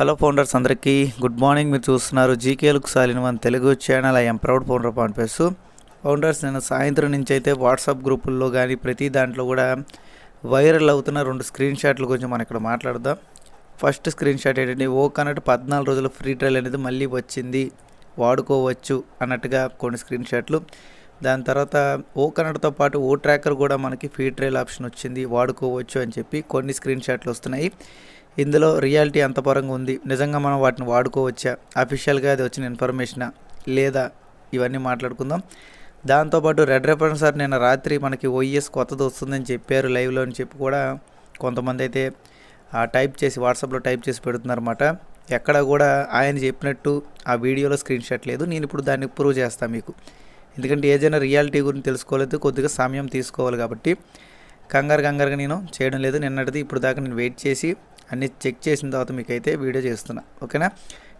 Hello founders అందరికీ good morning. మీరు చూస్తున్నారు జీకేలకు సాలిన one Telugu channel. I'm proud founder పాన్పేసు founders నేను సాయంత్రం నుంచి అయితే వాట్సాప్ గ్రూపుల్లో కానీ ప్రతి దాంట్లో కూడా వైరల్ అవుతున్న రెండు స్క్రీన్ షాట్ల గురించి మనం ఇక్కడ మాట్లాడదాం. ఫస్ట్ స్క్రీన్ షాట్ ఏంటంటే ఓ కన్నట్టు పద్నాలుగు రోజుల ఫ్రీ ట్రయల్ అనేది మళ్ళీ వచ్చింది. వాడుకోవచ్చు అన్నట్టుగా కొన్ని స్క్రీన్ షాట్లు దాని తర్వాత ఓ కన్నడతో పాటు ఓ ట్రాకర్ కూడా మనకి ఫ్రీ ట్రయల్ ఆప్షన్ వచ్చింది. వాడుకోవచ్చు అని చెప్పి కొన్ని స్క్రీన్ షాట్లు వస్తున్నాయి. ఇందులో రియాలిటీ ఎంత పరంగా ఉంది. నిజంగా మనం వాటిని వాడుకోవచ్చా? అఫీషియల్గా అది వచ్చిన ఇన్ఫర్మేషనా లేదా? ఇవన్నీ మాట్లాడుకుందాం. దాంతోపాటు రెడ్ రెఫరెన్స్ సార్ నిన్న రాత్రి మనకి ఓఎస్ కొత్తది వస్తుందని చెప్పారు లైవ్లో అని చెప్పి కూడా కొంతమంది అయితే ఆ టైప్ చేసి వాట్సాప్లో టైప్ చేసి పెడుతున్నారన్నమాట. ఎక్కడ కూడా ఆయన చెప్పినట్టు ఆ వీడియోలో స్క్రీన్ షాట్ లేదు. నేను ఇప్పుడు దాన్ని ప్రూవ్ చేస్తాను మీకు. ఎందుకంటే ఏదైనా రియాలిటీ గురించి తెలుసుకోలేదు. కొద్దిగా సమయం తీసుకోవాలి కాబట్టి. కంగారు కంగారుగా నేను చేయడం లేదు. నిన్నటిది ఇప్పుడు దాకా నేను వెయిట్ చేసి అన్ని చెక్ చేసిన తర్వాత మీకు అయితే వీడియో చేస్తున్నా. ఓకేనా?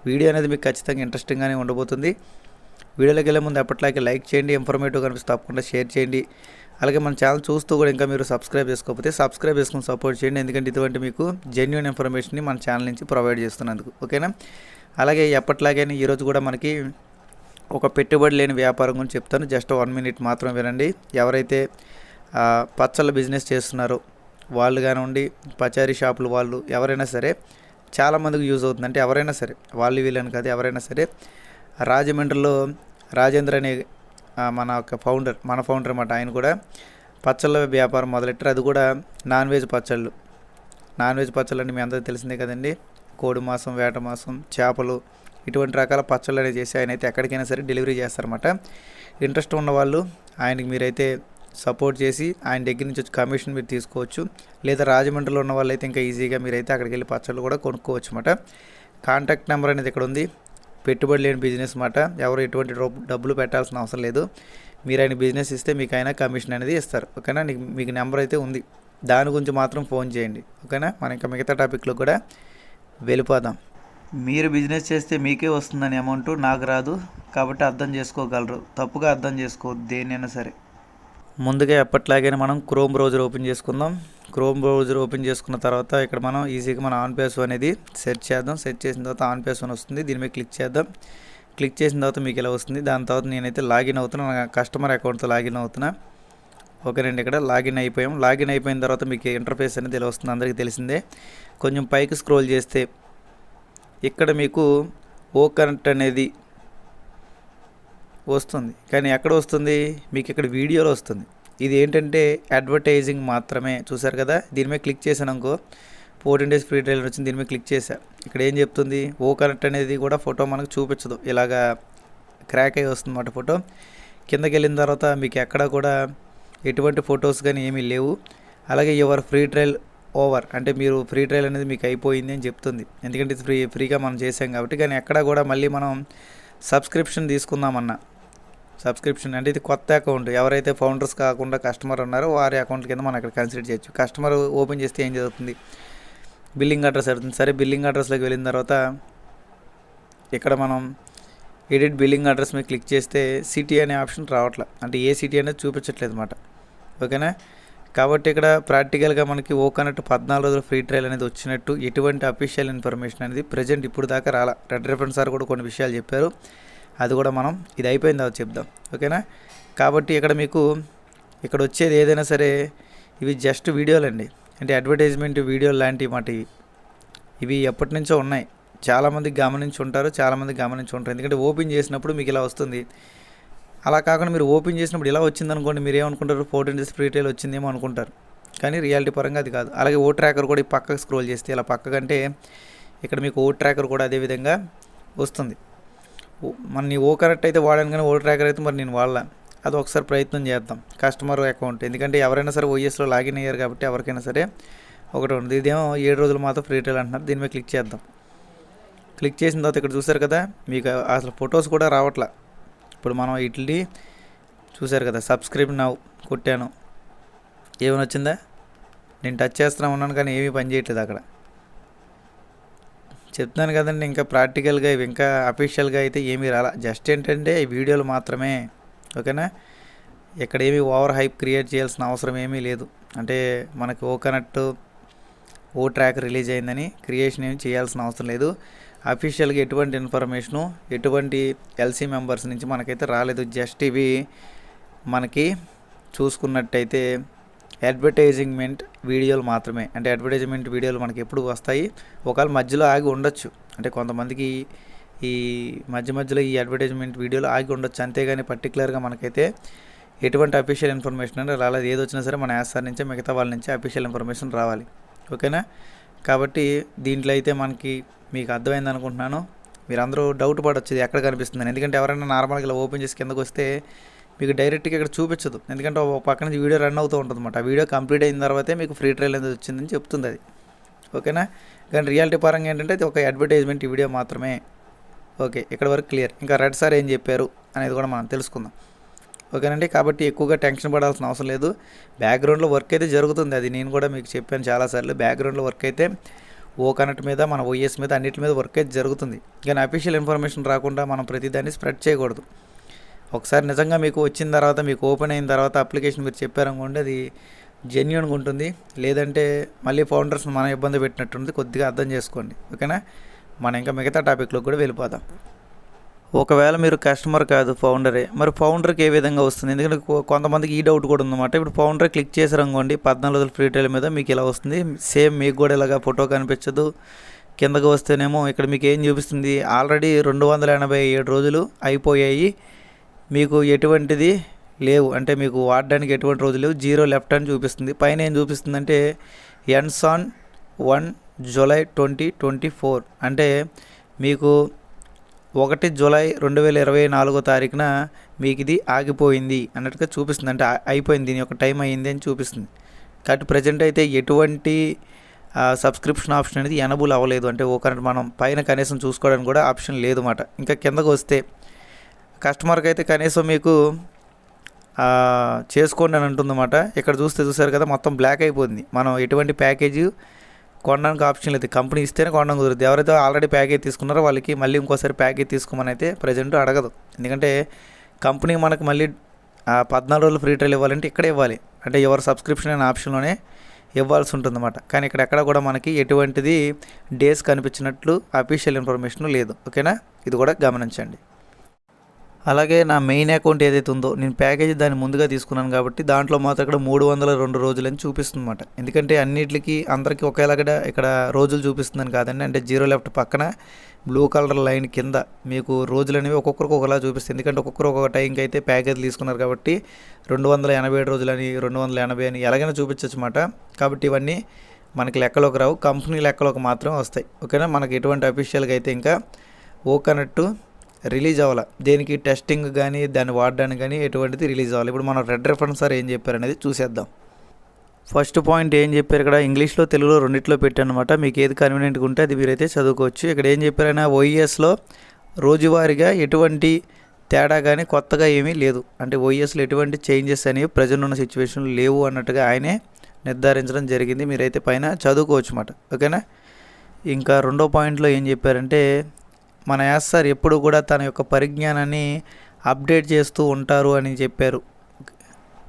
వీడియో అనేది మీకు ఖచ్చితంగా ఇంట్రెస్టింగ్గానే ఉండబోతుంది. వీడియోలోకి వెళ్ళే ముందు ఎప్పటిలాగే లైక్ చేయండి ఇన్ఫర్మేటివ్ కనిపిస్తే తప్పకుండా షేర్ చేయండి. అలాగే మన ఛానల్ చూస్తూ కూడా ఇంకా మీరు సబ్స్క్రైబ్ చేసుకోకపోతే సబ్స్క్రైబ్ చేసుకుని సపోర్ట్ చేయండి. ఎందుకంటే ఇటువంటి మీకు జెన్యున్ ఇన్ఫర్మేషన్ని మన ఛానల్ నుంచి ప్రొవైడ్ చేస్తున్నందుకు. ఓకేనా? అలాగే ఎప్పటిలాగే ఈరోజు కూడా మనకి ఒక పెట్టుబడి లేని వ్యాపారం గురించి చెప్తాను. జస్ట్ వన్ మినిట్ మాత్రం వినండి. ఎవరైతే పచ్చళ్ళ బిజినెస్ చేస్తున్నారో వాళ్ళు కానివ్వండి పచారీ షాపులు వాళ్ళు ఎవరైనా సరే చాలామందికి యూజ్ అవుతుంది అంటే ఎవరైనా సరే వాళ్ళు వీళ్ళని కాదు ఎవరైనా సరే. రాజమండ్రిలో రాజేంద్ర అనే మన యొక్క ఫౌండర్ మన ఫౌండర్ అన్నమాట. ఆయన కూడా పచ్చళ్ళ వ్యాపారం మొదలెట్టారు. అది కూడా నాన్ వెజ్ పచ్చళ్ళు. నాన్ వెజ్ పచ్చళ్ళు అంటే మీ అందరికీ తెలిసిందే కదండి. కోడి మాసం వేట మాసం చేపలు ఇటువంటి రకాల పచ్చళ్ళు అనేది చేసి ఆయన అయితే ఎక్కడికైనా సరే డెలివరీ చేస్తారన్నమాట. ఇంట్రెస్ట్ ఉన్నవాళ్ళు ఆయనకి మీరైతే సపోర్ట్ చేసి ఆయన దగ్గర నుంచి వచ్చి కమిషన్ మీరు తీసుకోవచ్చు. లేదా రాజమండ్రిలో ఉన్న వాళ్ళైతే ఇంకా ఈజీగా మీరైతే అక్కడికి వెళ్ళి పచ్చళ్ళు కూడా కొనుక్కోవచ్చు అన్నమాట. కాంటాక్ట్ నెంబర్ అనేది ఇక్కడ ఉంది. పెట్టుబడి లేని బిజినెస్ మాట ఎవరు ఎటువంటి డబ్బులు పెట్టాల్సిన అవసరం లేదు. మీరు ఆయన బిజినెస్ ఇస్తే మీకు ఆయన కమిషన్ అనేది ఇస్తారు. ఓకేనా? నీకు మీకు నెంబర్ అయితే ఉంది. దాని గురించి మాత్రం ఫోన్ చేయండి. ఓకేనా? మనం ఇంకా మిగతా టాపిక్లో కూడా వెళ్ళిపోదాం. మీరు బిజినెస్ చేస్తే మీకే వస్తుందని అమౌంట్ నాకు రాదు. కాబట్టి అర్థం చేసుకోగలరు. తప్పుగా అర్థం చేసుకోవద్దు దేనైనా సరే. ముందుగా ఎప్పట్లాగే మనం క్రోమ్ బ్రౌజర్ ఓపెన్ చేసుకుందాం. క్రోమ్ బ్రౌజర్ ఓపెన్ చేసుకున్న తర్వాత ఇక్కడ మనం ఈజీగా మన ఆన్ పేస్ అనేది సెర్చ్ చేద్దాం. సెర్చ్ చేసిన తర్వాత ఆన్ పేస్ అని వస్తుంది. దీని మీద క్లిక్ చేద్దాం. క్లిక్ చేసిన తర్వాత మీకు ఇలా వస్తుంది. దాని తర్వాత నేనైతే లాగిన్ అవుతున్నా. నా కస్టమర్ అకౌంట్తో లాగిన్ అవుతున్నా. ఓకేనండి ఇక్కడ లాగిన్ అయిపోయాం. లాగిన్ అయిపోయిన తర్వాత మీకు ఇంటర్ఫేస్ అనేది ఇలా వస్తుంది. అందరికీ తెలిసిందే. కొంచెం పైకి స్క్రోల్ చేస్తే ఇక్కడ మీకు ఓ కరెంట్ అనేది వస్తుంది. కానీ ఎక్కడ వస్తుంది? మీకు ఇక్కడ వీడియోలో వస్తుంది. ఇది ఏంటంటే అడ్వర్టైజింగ్ మాత్రమే. చూసారు కదా? దీని మీద క్లిక్ చేశాను అనుకో. ఫోర్టీన్ డేస్ ఫ్రీ ట్రైలర్ వచ్చింది దీని మీద క్లిక్ చేశా. ఇక్కడ ఏం చెప్తుంది? ఓ కనెక్ట్ అనేది కూడా ఫోటో మనకు చూపించదు. ఇలాగా క్రాక్ అయ్యి వస్తుంది అన్నమాట ఫోటో. కిందకి వెళ్ళిన తర్వాత మీకు ఎక్కడ కూడా ఎటువంటి ఫొటోస్ కానీ ఏమీ లేవు. అలాగే యువర్ ఫ్రీ ట్రయల్ ఓవర్ అంటే మీరు ఫ్రీ ట్రయల్ అనేది మీకు అయిపోయింది అని చెప్తుంది. ఎందుకంటే ఇది ఫ్రీ ఫ్రీగా మనం చేసాం కాబట్టి. కానీ ఎక్కడ కూడా మళ్ళీ మనం సబ్స్క్రిప్షన్ తీసుకుందామన్నా. సబ్స్క్రిప్షన్ అంటే ఇది కొత్త అకౌంట్. ఎవరైతే ఫౌండర్స్ కాకుండా కస్టమర్ ఉన్నారో వారి అకౌంట్ కింద మనం అక్కడ కన్సిడర్ చేయొచ్చు. కస్టమర్ ఓపెన్ చేస్తే ఏం జరుగుతుంది? బిల్లింగ్ అడ్రస్ అడుగుతుంది. సరే బిల్లింగ్ అడ్రస్లోకి వెళ్ళిన తర్వాత ఇక్కడ మనం ఎడిట్ బిల్లింగ్ అడ్రస్ మీద క్లిక్ చేస్తే సిటీ అనే ఆప్షన్ రావట్లే. అంటే ఏ సిటీ అనేది చూపించట్లేదు అనమాట ఓకేనా? కాబట్టి ఇక్కడ ప్రాక్టికల్గా మనకి ఓ పద్నాలుగు రోజుల ఫ్రీ ట్రయల్ అనేది వచ్చినట్టు ఎటువంటి అఫీషియల్ ఇన్ఫర్మేషన్ అనేది ప్రజెంట్ ఇప్పుడు దాకా రాలా. రెడ్ రెఫరెన్స్ సార్ కూడా కొన్ని విషయాలు చెప్పారు. అది కూడా మనం ఇది అయిపోయిన తర్వాత చెప్దాం. ఓకేనా? కాబట్టి ఇక్కడ మీకు ఇక్కడ వచ్చేది ఏదైనా సరే ఇవి జస్ట్ వీడియోలండి అంటే అడ్వర్టైజ్మెంట్ వీడియో లాంటివి మాట ఇవి ఇవి ఎప్పటి నుంచో ఉన్నాయి. చాలామంది గమనించి ఉంటారు చాలామంది గమనించి ఉంటారు. ఎందుకంటే ఓపెన్ చేసినప్పుడు మీకు ఇలా వస్తుంది. అలా కాకుండా మీరు ఓపెన్ చేసినప్పుడు ఇలా వచ్చింది అనుకోండి మీరు ఏమనుకుంటారు? ఫోర్టీన్ డేస్ ఫ్రీ ట్రైల్ వచ్చిందేమో అనుకుంటారు. కానీ రియాలిటీ పరంగా అది కాదు. అలాగే ఓ ట్రాకర్ కూడా ఈ పక్కకు స్క్రోల్ చేస్తే ఇలా పక్కకంటే ఇక్కడ మీకు ఓ ట్రాకర్ కూడా అదే విధంగా వస్తుంది. మన నీ ఓ కరెక్ట్ అయితే వాడాను కానీ ఓ ట్రాకర్ అయితే మరి నేను వాడలా. అది ఒకసారి ప్రయత్నం చేద్దాం. Customer account. ఎందుకంటే ఎవరైనా సరే ఓఎస్లో లాగిన్ అయ్యారు కాబట్టి ఎవరికైనా సరే ఒకటి ఉంది ఇదేమో ఏడు రోజులు మాత్రం ఫ్రీ ట్రైల్ అంటున్నారు. దీని మీద క్లిక్ చేద్దాం. క్లిక్ చేసిన తర్వాత ఇక్కడ చూసారు కదా మీకు అసలు ఫొటోస్ కూడా రావట్లా. ఇప్పుడు మనం ఇట్లీ చూసారు కదా సబ్స్క్రైబ్ నవ్వు కొట్టాను. ఏమైనా వచ్చిందా? నేను టచ్ చేస్తున్నా ఉన్నాను కానీ ఏమీ పని చేయట్లేదు అక్కడ. చెప్తున్నాను కదండి ఇంకా ప్రాక్టికల్గా ఇవి ఇంకా అఫీషియల్గా అయితే ఏమీ రాలా. జస్ట్ ఏంటంటే ఈ వీడియోలు మాత్రమే ఓకేనా? ఇక్కడ ఏమీ ఓవర్ హైప్ క్రియేట్ చేయాల్సిన అవసరం ఏమీ లేదు. అంటే మనకి ఓ కనెక్ట్ ఓ ట్రాక్ రిలీజ్ అయిందని క్రియేషన్ ఏమి చేయాల్సిన అవసరం లేదు. అఫీషియల్గా ఎటువంటి ఇన్ఫర్మేషను ఎటువంటి ఎల్సీ మెంబర్స్ నుంచి మనకైతే రాలేదు. జస్ట్ ఇవి మనకి చూసుకున్నట్టయితే అడ్వర్టైజింగ్మెంట్ వీడియోలు మాత్రమే. అంటే అడ్వర్టైజ్మెంట్ వీడియోలు మనకి ఎప్పుడు వస్తాయి? ఒకవేళ మధ్యలో ఆగి ఉండొచ్చు. అంటే కొంతమందికి ఈ మధ్య మధ్యలో ఈ అడ్వర్టైజ్మెంట్ వీడియోలు ఆగి ఉండొచ్చు. అంతేగాని పర్టికులర్గా మనకైతే ఎటువంటి అఫీషియల్ ఇన్ఫర్మేషన్ అంటే రాలేదు ఏది వచ్చినా సరే మన యాస్ నుంచే మిగతా వాళ్ళ నుంచి అఫీషియల్ ఇన్ఫర్మేషన్ రావాలి. ఓకేనా? కాబట్టి దీంట్లో అయితే మనకి మీకు అర్థమైంది అనుకుంటున్నాను. మీరందరూ డౌట్ పడవచ్చు ఇది ఎక్కడ కనిపిస్తుందని ఎందుకంటే ఎవరైనా నార్మల్గా ఇలా ఓపెన్ చేసి కిందకు వస్తే మీకు డైరెక్ట్గా ఇక్కడ చూపించదు. ఎందుకంటే ఒక పక్క నుంచి వీడియో రన్ అవుతూ ఉంటుంది ఆ వీడియో కంప్లీట్ అయిన తర్వాతే మీకు ఫ్రీ ట్రయల్ అనేది వచ్చిందని చెప్తుంది అది. ఓకేనా? కానీ రియాలిటీ పరంగా ఏంటంటే అది ఒక అడ్వర్టైజ్మెంట్ వీడియో మాత్రమే. ఓకే ఇక్కడ వరకు క్లియర్. ఇంకా రెడ్ సార్ ఏం చెప్పారు అనేది కూడా మనం తెలుసుకుందాం. ఓకేనండి? కాబట్టి ఎక్కువగా టెన్షన్ పడాల్సిన అవసరం లేదు. బ్యాక్గ్రౌండ్లో వర్క్ అయితే జరుగుతుంది. అది నేను కూడా మీకు చెప్పాను చాలాసార్లు. బ్యాక్గ్రౌండ్లో వర్క్ అయితే ఓ కనెక్ట్ మీద మన ఓఎస్ మీద అన్నిటి మీద వర్క్ అయితే జరుగుతుంది. కానీ అఫీషియల్ ఇన్ఫర్మేషన్ రాకుండా మనం ప్రతిదాన్ని స్ప్రెడ్ చేయకూడదు. ఒకసారి నిజంగా మీకు వచ్చిన తర్వాత మీకు ఓపెన్ అయిన తర్వాత అప్లికేషన్ మీరు చెప్పారనుకోండి అది జెన్యున్గా ఉంటుంది. లేదంటే మళ్ళీ ఫౌండర్స్ని మనం ఇబ్బంది పెట్టినట్టుంది కొద్దిగా అర్థం చేసుకోండి. ఓకేనా మనం ఇంకా మిగతా టాపిక్లో కూడా వెళ్ళిపోదాం. ఒకవేళ మీరు కస్టమర్ కాదు ఫౌండరే మరి ఫౌండర్కి ఏ విధంగా వస్తుంది? ఎందుకంటే కొంతమందికి ఈ డౌట్ కూడా ఉందన్నమాట. ఇప్పుడు ఫౌండర్ క్లిక్ చేశారు అనుకోండి పద్నాలుగు రోజుల ఫ్రీ మీద మీకు ఇలా వస్తుంది. సేమ్ మీకు కూడా ఇలాగా ఫోటో కనిపించదు. కిందకు వస్తేనేమో ఇక్కడ మీకు ఏం చూపిస్తుంది? ఆల్రెడీ రెండు వందల ఎనభై ఏడు రోజులు అయిపోయాయి. మీకు ఎటువంటిది లేవు. అంటే మీకు వాడడానికి ఎటువంటి రోజు లేవు. జీరో లెఫ్ట్ అని చూపిస్తుంది. పైన ఏం చూపిస్తుందంటే అంటే on one July twenty twenty four. అంటే మీకు ఒకటి జూలై రెండు వేల ఇరవై నాలుగో తారీఖున మీకు ఇది ఆగిపోయింది అన్నట్టుగా చూపిస్తుంది. అంటే అయిపోయింది. దీని యొక్క టైం అయింది అని చూపిస్తుంది. కాబట్టి ప్రజెంట్ అయితే ఎటువంటి సబ్స్క్రిప్షన్ ఆప్షన్ అనేది ఎనబుల్ అవ్వలేదు. అంటే ఒక మనం పైన కనీసం చూసుకోవడానికి కూడా ఆప్షన్ లేదు అన్నమాట ఇంకా కిందకు వస్తే కస్టమర్కి అయితే కనీసం మీకు చేసుకోండి అని అంటుందన్నమాట. ఇక్కడ చూస్తే చూసారు కదా మొత్తం బ్లాక్ అయిపోయింది. మనం ఎటువంటి ప్యాకేజ్ కొనడానికి ఆప్షన్ లేదు. కంపెనీ ఇస్తేనే కొనడం కుదురుతుంది ఎవరైతే ఆల్రెడీ ప్యాకేజ్ తీసుకున్నారో వాళ్ళకి మళ్ళీ ఇంకోసారి ప్యాకేజ్ తీసుకోమని అయితే ప్రజెంట్ అడగదు. ఎందుకంటే కంపెనీ మనకు మళ్ళీ పద్నాలుగు రోజులు ఫ్రీ ట్రయల్ ఇవ్వాలంటే ఇక్కడే ఇవ్వాలి. అంటే ఎవరు సబ్స్క్రిప్షన్ అనే ఆప్షన్లోనే ఇవ్వాల్సి ఉంటుందన్నమాట. కానీ ఇక్కడ ఎక్కడ కూడా మనకి ఎటువంటిది డేస్ కనిపించినట్లు అఫీషియల్ ఇన్ఫర్మేషన్ లేదు. ఓకేనా ఇది కూడా గమనించండి. అలాగే నా మెయిన్ అకౌంట్ ఏదైతే ఉందో నేను ప్యాకేజ్ దాన్ని ముందుగా తీసుకున్నాను కాబట్టి దాంట్లో మాత్రం ఇక్కడ మూడు వందల రెండు రోజులని చూపిస్తుంది అనమాట ఎందుకంటే అన్నిటికి అందరికీ ఒకేలాగా ఇక్కడ రోజులు చూపిస్తుందని కాదండి. అంటే జీరో లెఫ్ట్ పక్కన బ్లూ కలర్ లైన్ కింద మీకు రోజులు అనేవి ఒక్కొక్కరికి ఒకలా చూపిస్తుంది ఎందుకంటే ఒక్కొక్కరు ఒక్కొక్క టైంకి అయితే ప్యాకేజ్ తీసుకున్నారు కాబట్టి రెండు వందల ఎనభై ఏడు రోజులని రెండు వందల ఎనభై అని ఎలాగైనా చూపించవచ్చు అనమాట కాబట్టి ఇవన్నీ మనకి లెక్కలోకి రావు. కంపెనీ లెక్కలోకి మాత్రం వస్తాయి. ఓకేనా? మనకి ఎటువంటి అఫీషియల్గా అయితే ఇంకా ఓకనట్టు రిలీజ్ అవ్వాలి. దేనికి? టెస్టింగ్ కానీ దాన్ని వాడడానికి కానీ ఎటువంటిది రిలీజ్ అవ్వాలి. ఇప్పుడు మనం రెడ్ రెఫరెన్స్ సార్ ఏం చెప్పారు అనేది చూసేద్దాం. ఫస్ట్ పాయింట్ ఏం చెప్పారు ఇక్కడ? ఇంగ్లీష్లో తెలుగులో రెండిట్లో పెట్టానమాట. మీకు ఏది కన్వీనియంట్గా ఉంటే అది మీరైతే చదువుకోవచ్చు. ఇక్కడ ఏం చెప్పారైనా ఓఈఎస్లో రోజువారీగా ఎటువంటి తేడా కానీ కొత్తగా ఏమీ లేదు. అంటే ఓఈఎస్లో ఎటువంటి చేంజెస్ అనేవి ప్రజెంట్ ఉన్న సిచ్యువేషన్లు లేవు అన్నట్టుగా ఆయనే నిర్ధారించడం జరిగింది. మీరైతే పైన చదువుకోవచ్చు అన్నమాట. ఓకేనా? ఇంకా రెండో పాయింట్లో ఏం చెప్పారంటే మన యాస్ సార్ ఎప్పుడు కూడా తన యొక్క పరిజ్ఞానాన్ని అప్డేట్ చేస్తూ ఉంటారు అని చెప్పారు.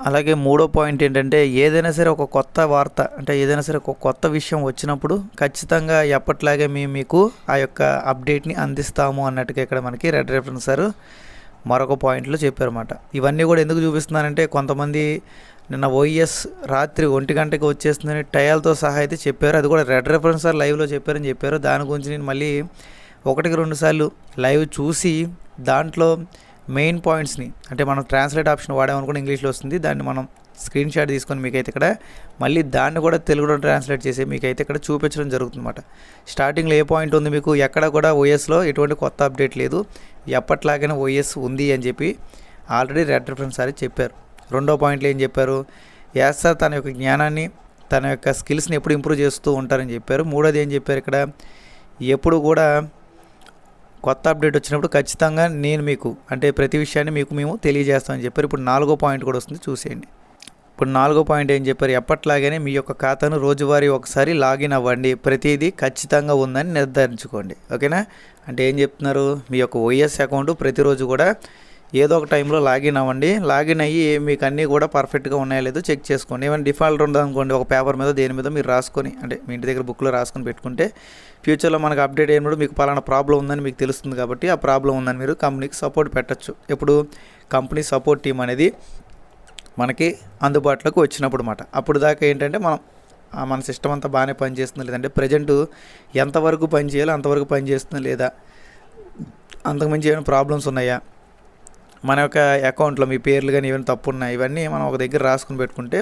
అలాగే మూడో పాయింట్ ఏంటంటే ఏదైనా సరే ఒక కొత్త వార్త అంటే ఏదైనా సరే ఒక కొత్త విషయం వచ్చినప్పుడు ఖచ్చితంగా ఎప్పట్లాగే మేము మీకు ఆ యొక్క అప్డేట్ని అందిస్తాము అన్నట్టుగా ఇక్కడ మనకి రెడ్ రెఫరెన్స్ సార్ మరొక పాయింట్లో చెప్పారన్నమాట. ఇవన్నీ కూడా ఎందుకు చూపిస్తున్నానంటే కొంతమంది నిన్న ఓఎస్ రాత్రి ఒంటి గంటకి వచ్చేస్తుందని టయాలతో సహా అయితే చెప్పారు. అది కూడా రెడ్ రెఫరెన్స్ సార్ లైవ్లో చెప్పారని చెప్పారు. దాని గురించి నేను మళ్ళీ ఒకటికి రెండు సార్లు లైవ్ చూసి దాంట్లో మెయిన్ పాయింట్స్ని అంటే మనం ట్రాన్స్లేట్ ఆప్షన్ వాడామనుకుంటే ఇంగ్లీష్లో వస్తుంది దాన్ని మనం స్క్రీన్ షాట్ తీసుకొని మీకైతే ఇక్కడ మళ్ళీ దాన్ని కూడా తెలుగులో ట్రాన్స్లేట్ చేసి మీకైతే ఇక్కడ చూపించడం జరుగుతుందన్నమాట. స్టార్టింగ్లో ఏ పాయింట్ ఉంది మీకు? ఎక్కడ కూడా ఓఎస్లో ఎటువంటి కొత్త అప్డేట్ లేదు. ఎప్పట్లాగైనా ఓఎస్ ఉంది అని చెప్పి ఆల్రెడీ రెడ్ రిఫరెన్స్ సారీ చెప్పారు. రెండో పాయింట్లో ఏం చెప్పారు? యాస్ సార్ తన యొక్క జ్ఞానాన్ని తన యొక్క స్కిల్స్ని ఎప్పుడు ఇంప్రూవ్ చేస్తూ ఉంటారని చెప్పారు. మూడోది ఏం చెప్పారు ఇక్కడ? ఎప్పుడు కూడా కొత్త అప్డేట్ వచ్చినప్పుడు ఖచ్చితంగా నేను మీకు అంటే ప్రతి విషయాన్ని మీకు మేము తెలియజేస్తామని చెప్పారు. ఇప్పుడు నాలుగో పాయింట్ కూడా వస్తుంది చూసేయండి. ఇప్పుడు నాలుగో పాయింట్ ఏం చెప్పారు? ఎప్పట్లాగానే మీ యొక్క ఖాతాను రోజువారీ ఒకసారి లాగిన్ అవ్వండి. ప్రతిదీ ఖచ్చితంగా ఉందని నిర్ధారించుకోండి. ఓకేనా? అంటే ఏం చెప్తున్నారు? మీ యొక్క ఓఎస్ అకౌంట్ ప్రతిరోజు కూడా ఏదో ఒక టైంలో లాగిన్ అవ్వండి. లాగిన్ అయ్యి మీకు అన్నీ కూడా పర్ఫెక్ట్గా ఉన్నాయో లేదో చెక్ చేసుకోండి. ఏమైనా డిఫాల్ట్ ఉందనుకోండి ఒక పేపర్ మీద దేని మీద మీరు రాసుకొని అంటే మీ ఇంటి దగ్గర బుక్లో రాసుకొని పెట్టుకుంటే ఫ్యూచర్లో మనకు అప్డేట్ అయినప్పుడు మీకు పలానా ప్రాబ్లం ఉందని మీకు తెలుస్తుంది కాబట్టి ఆ ప్రాబ్లం ఉందని మీరు కంపెనీకి సపోర్ట్ పెట్టచ్చు. ఇప్పుడు కంపెనీ సపోర్ట్ టీం అనేది మనకి అందుబాటులోకి వచ్చినప్పుడు మాట. అప్పుడు దాకా ఏంటంటే మనం మన సిస్టమ్ అంతా బాగానే పనిచేస్తుంది లేదంటే ప్రజెంట్ ఎంతవరకు పని చేయాలో అంతవరకు పనిచేస్తుంది లేదా? అంతకుమించి ఏమైనా ప్రాబ్లమ్స్ ఉన్నాయా? మన యొక్క అకౌంట్లో మీ పేర్లు కానీ ఏమైనా తప్పు ఉన్నాయి ఇవన్నీ మనం ఒక దగ్గర రాసుకుని పెట్టుకుంటే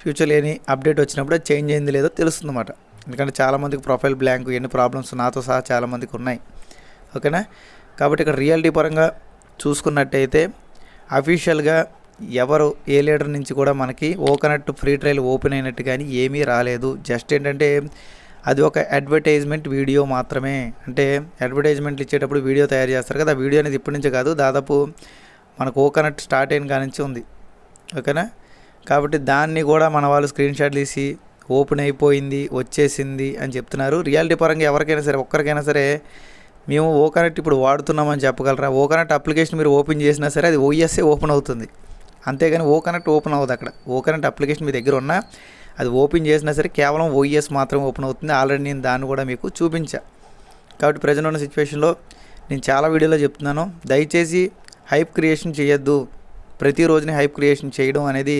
ఫ్యూచర్లో ఏని అప్డేట్ వచ్చినప్పుడు చేంజ్ అయింది లేదో తెలుస్తుందన్నమాట. ఎందుకంటే చాలామందికి ప్రొఫైల్ బ్లాంక్ ఎన్ని ప్రాబ్లమ్స్ నాతో సహా చాలామందికి ఉన్నాయి. ఓకేనా కాబట్టి ఇక్కడ రియాలిటీ పరంగా చూసుకున్నట్టయితే అఫీషియల్గా ఎవరు ఏ లీడర్ నుంచి కూడా మనకి ఓకనట్ ఫ్రీ ట్రయల్ ఓపెన్ అయినట్టు కానీ ఏమీ రాలేదు. జస్ట్ ఏంటంటే అది ఒక అడ్వర్టైజ్మెంట్ వీడియో మాత్రమే. అంటే అడ్వర్టైజ్మెంట్లు ఇచ్చేటప్పుడు వీడియో తయారు చేస్తారు కదా ఆ వీడియో అనేది ఇప్పటి నుంచి కాదు దాదాపు మనకు కోకోనట్ స్టార్ట్ అయిన కానించి ఉంది. ఓకేనా? కాబట్టి దాన్ని కూడా మన వాళ్ళు స్క్రీన్ షాట్ తీసి ఓపెన్ అయిపోయింది వచ్చేసింది అని చెప్తున్నారు. రియాలిటీ పరంగా ఎవరికైనా సరే ఒక్కరికైనా సరే మేము ఓకనెట్ ఇప్పుడు వాడుతున్నామని చెప్పగలరా? ఓకనెట్ అప్లికేషన్ మీరు ఓపెన్ చేసినా సరే అది ఓఎస్ఏ ఓపెన్ అవుతుంది. అంతేగాని ఓకనెట్ ఓపెన్ అవ్వదు అక్కడ. ఓకనెట్ అప్లికేషన్ మీ దగ్గర ఉన్నా అది ఓపెన్ చేసినా సరే కేవలం ఓఎస్ మాత్రం ఓపెన్ అవుతుంది. ఆల్రెడీ నేను దాన్ని కూడా మీకు చూపించా. కాబట్టి ప్రజెంట్ ఉన్న సిచ్యువేషన్లో నేను చాలా వీడియోలో చెప్తున్నాను. దయచేసి హైప్ క్రియేషన్ చేయొద్దు. ప్రతిరోజుని హైప్ క్రియేషన్ చేయడం అనేది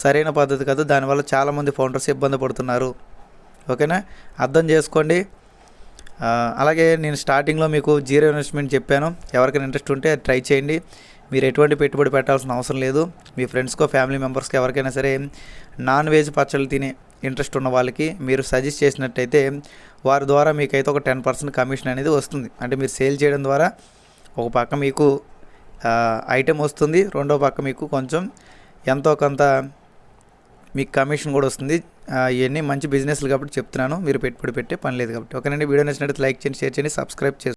సరైన పద్ధతి కాదు. దానివల్ల చాలామంది ఫౌండర్స్ ఇబ్బంది పడుతున్నారు. ఓకేనా? అర్థం చేసుకోండి. అలాగే నేను స్టార్టింగ్లో మీకు జీరో ఇన్వెస్ట్మెంట్ చెప్పాను. ఎవరికైనా ఇంట్రెస్ట్ ఉంటే అది ట్రై చేయండి. మీరు ఎటువంటి పెట్టుబడి పెట్టాల్సిన అవసరం లేదు. మీ ఫ్రెండ్స్కో ఫ్యామిలీ మెంబర్స్కి ఎవరికైనా సరే నాన్ వెజ్ పచ్చళ్ళు తినే ఇంట్రెస్ట్ ఉన్న వాళ్ళకి మీరు సజెస్ట్ చేసినట్టయితే వారి ద్వారా మీకైతే ఒక టెన్ పర్సెంట్ కమిషన్ అనేది వస్తుంది. అంటే మీరు సేల్ చేయడం ద్వారా ఒక పక్క మీకు ఐటెం వస్తుంది. రెండో పక్క మీకు కొంచెం ఎంతో కొంత మీకు కమిషన్ కూడా వస్తుంది. ఇవన్నీ మంచి బిజినెస్లు కాబట్టి చెప్తున్నాను. మీరు పెట్టుబడి పెట్టే పని లేదు కాబట్టి. ఓకేనండి. వీడియో నచ్చినట్టు లైక్ చేయండి షేర్ చేయండి సబ్స్క్రైబ్ చేసుకోండి